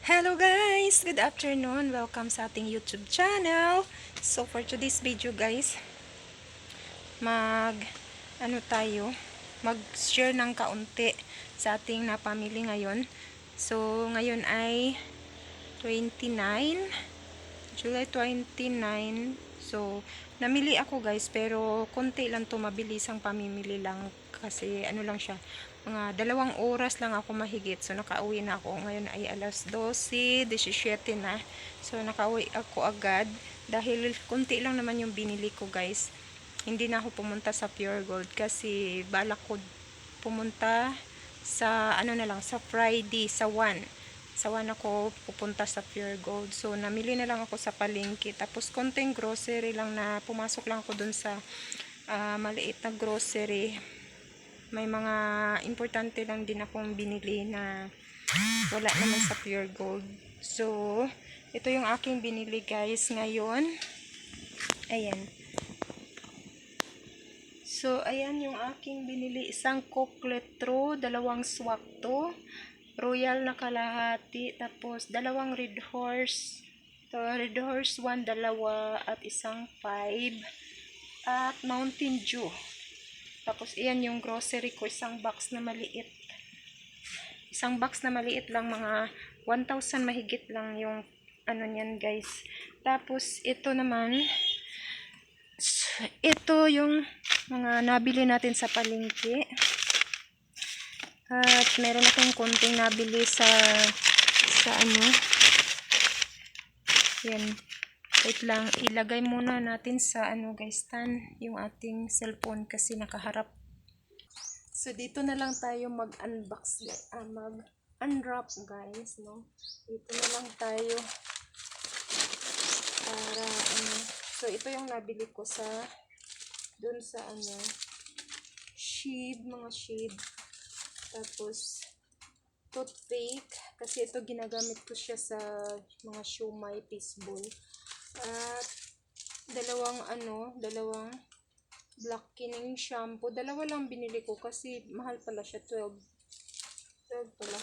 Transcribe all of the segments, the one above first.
Hello guys! Good afternoon! Welcome sa ating YouTube channel. So for today's video guys, mag ano tayo, mag-share ng kaunti sa ating napamili ngayon. So ngayon ay 29 July 29 So namili ako guys pero konti lang to mabilisang pamimili lang kasi ano lang siya mga dalawang oras lang ako mahigit. So nakauwi na ako. Ngayon ay alas 12 17 na. So nakauwi ako agad. Dahil konti lang naman yung binili ko guys. Hindi na ako pumunta sa Pure Gold kasi balak ko pumunta sa ano na lang sa Friday sa 1 sa 1 ako pupunta sa Pure Gold. So namili na lang ako sa palengke. Tapos konting grocery lang na pumasok lang ako dun sa ah, maliit na grocery may mga importante lang din akong binili na wala naman sa pure gold. So, ito yung aking binili guys ngayon. Ayan. So, ayan yung aking binili. Isang kokletro, dalawang swakto, royal na kalahati, tapos dalawang red horse. So, red horse, one, dalawa, at isang five. At Mountain Dew. Tapos, iyan yung grocery ko, isang box na maliit. Isang box na maliit lang, mga 1,000 mahigit lang yung ano niyan guys. Tapos, ito naman, ito yung mga nabili natin sa palengke. At meron akong konting nabili sa sa ano. Yan. Wait lang, ilagay muna natin sa ano guys, stand yung ating cellphone kasi nakaharap. So dito na lang tayo mag-unbox, ah, mag-unwrap guys, no? Dito na lang tayo para ano. So ito yung nabili ko sa dun sa ano shade, mga shade. Tapos toothpick kasi ito ginagamit ko siya sa mga shumai fishbowl. At dalawang ano, dalawang black kining shampoo. Dalawa lang binili ko kasi mahal pala siya, 12. 12 pala.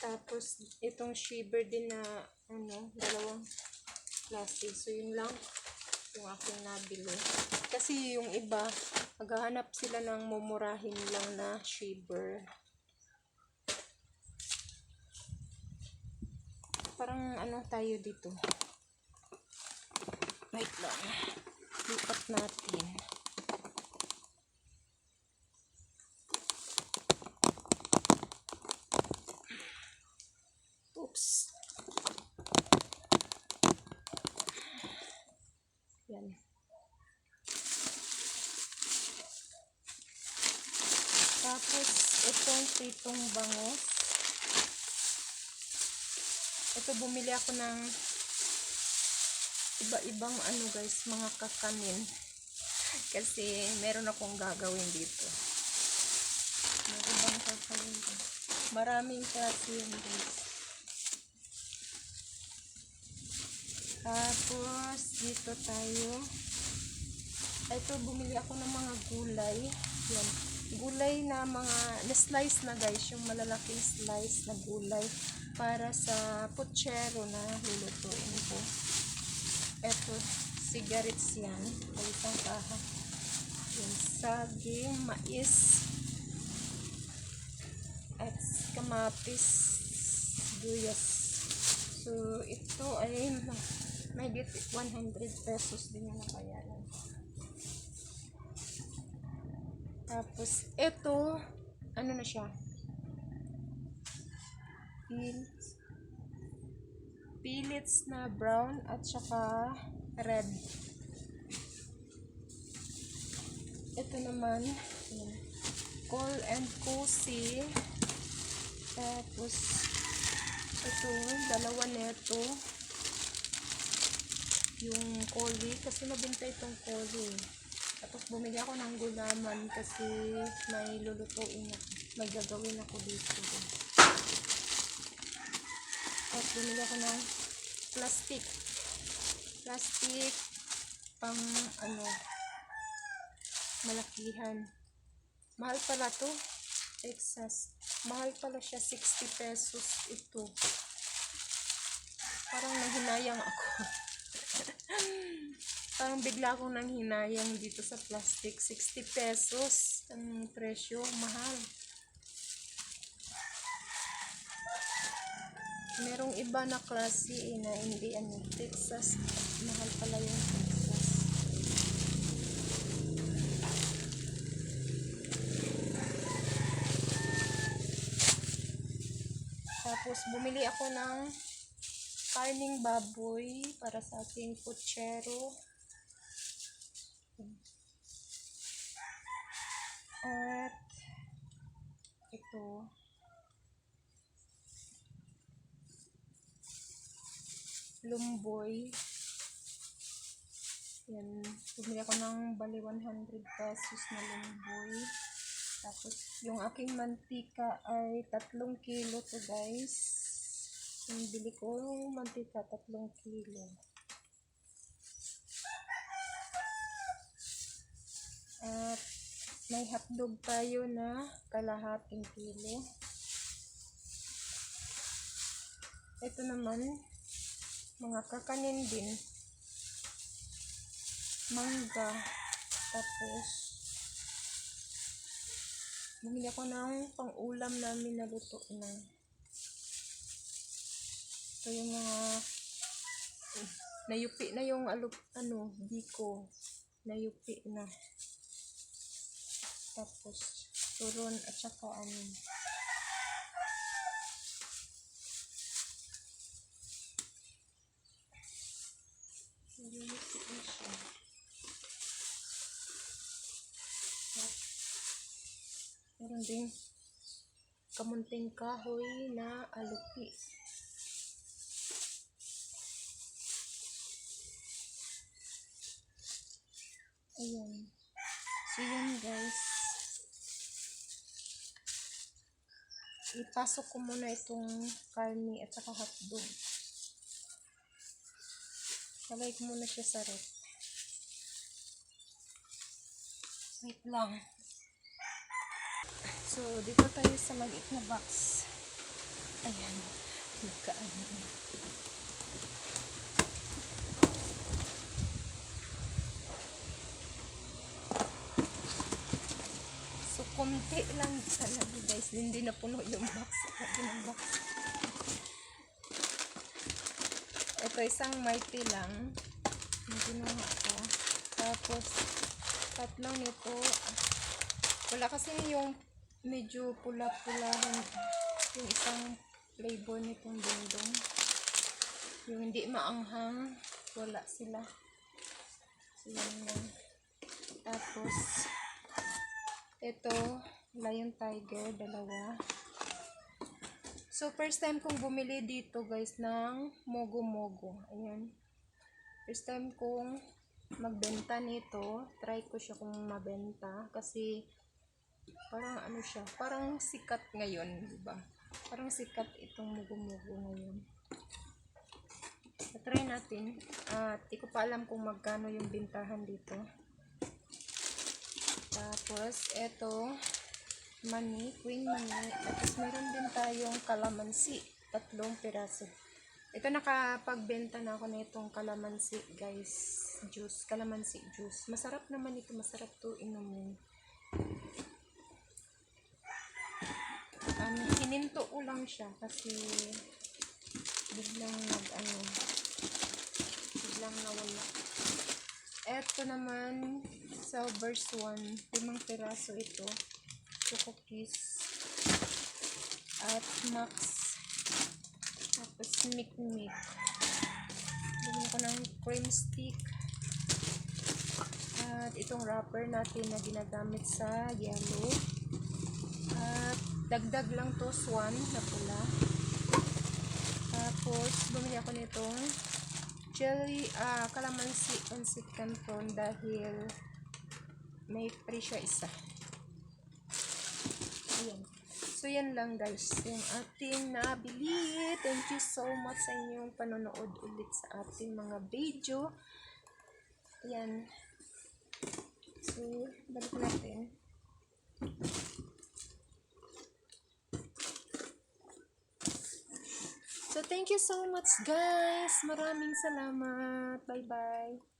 Tapos itong shiver din na ano, dalawang klase. So yun lang yung aking nabili. Kasi yung iba, maghahanap sila ng mumurahin lang na shiver. Parang ano tayo dito. Wait lang. Lipat natin. Oops. Yan. Tapos, itong pitong bangos. Ito, bumili ako ng iba-ibang ano guys, mga kakanin. Kasi, meron akong gagawin dito. May kakanin. Maraming klase yun guys. Tapos, dito tayo. Ito, bumili ako ng mga gulay. Yan. Gulay na mga, na-slice na guys, yung malalaking slice na gulay para sa puchero na lulutuin ko. Ito, cigarettes yan. Palitang kaha. Yung saging, mais, at kamatis, sibuyas. So, ito ay may 100 pesos din yung nabayaran. Tapos, ito, ano na siya? Pillets. Pillets na brown at saka red. Ito naman, yun, cool and cozy. Tapos, ito, dalawa neto. Yung koli, kasi mabinta itong koli. Tapos bumili ako ng gulaman kasi may lulutuin ako. May gagawin ako dito. At bumili ako ng plastic. Plastic pang ano malakihan. Mahal pala to. Texas. Mahal pala siya, 60 pesos ito. Parang nanghinayang ako. Parang bigla akong nanghinayang dito sa plastic. 60 pesos ang presyo. Mahal. Merong iba na klase eh, na hindi ano, Texas. Mahal pala yung Texas. Tapos bumili ako ng karning baboy para sa ating putsero. At ito. Lumboy. Yan. Bumili ako ng bali 100 pesos na lumboy. Tapos, yung aking mantika ay tatlong kilo to guys. Yung bili ko yung mantika, tatlong kilo. At may hotdog tayo na kalahating kilo. Ito naman, mga kakanin din. Mangga. Tapos, bumili ako ng pang-ulam namin na luto na. Ito yung mga nayupi na yung alup, ano, biko. Nayupi na. Tapos, turon at saka ano. Nayupi na siya. Meron din kamunting kahoy na alupi. Ayan. So, yun guys. Ipasok ko muna itong karni at saka hotdog. Salay ko muna siya sa rep. Wait lang. So, dito tayo sa maliit na box. Ayan. Nagkaano na. So, konti lang talaga guys. Hindi na puno yung box. Lagi ng box. Ito isang mighty lang. Ginawa ko. Tapos, tatlong nito. Wala kasi yung medyo pula-pula yung isang flavor nitong dingdong. Yung hindi maanghang, wala sila. Tapos, ito, Lion Tiger, dalawa. So, first time kong bumili dito, guys, ng Mogo Mogo. Ayan. First time kong magbenta nito. Try ko siya kung mabenta. Kasi, parang ano siya, parang sikat ngayon, di ba? Parang sikat itong Mogo ngayon. try natin. At, di ko pa alam kung magkano yung bintahan dito. Tapos, eto, mani, queen mani. Tapos, meron din tayong kalamansi. Tatlong piraso. Ito, nakapagbenta na ako na itong kalamansi, guys. Juice. Kalamansi juice. Masarap naman ito. Masarap to inumin. Um, hininto ko lang siya kasi biglang nag, ano, biglang nawala. Eto naman, sa verse 1, limang piraso ito. Choco Kiss. At Max. Tapos Mic Mic. Bumili ko ng cream stick. At itong wrapper natin na ginagamit sa yellow. At dagdag lang to swan na pula. Tapos bumili ako nitong jelly, ah, calamansi pancit canton dahil may free isa. Ayun. So, yan lang guys. Yung ating nabili. Thank you so much sa inyong panonood ulit sa ating mga video. Ayan. So, balik natin. So, thank you so much guys. Maraming salamat. Bye-bye.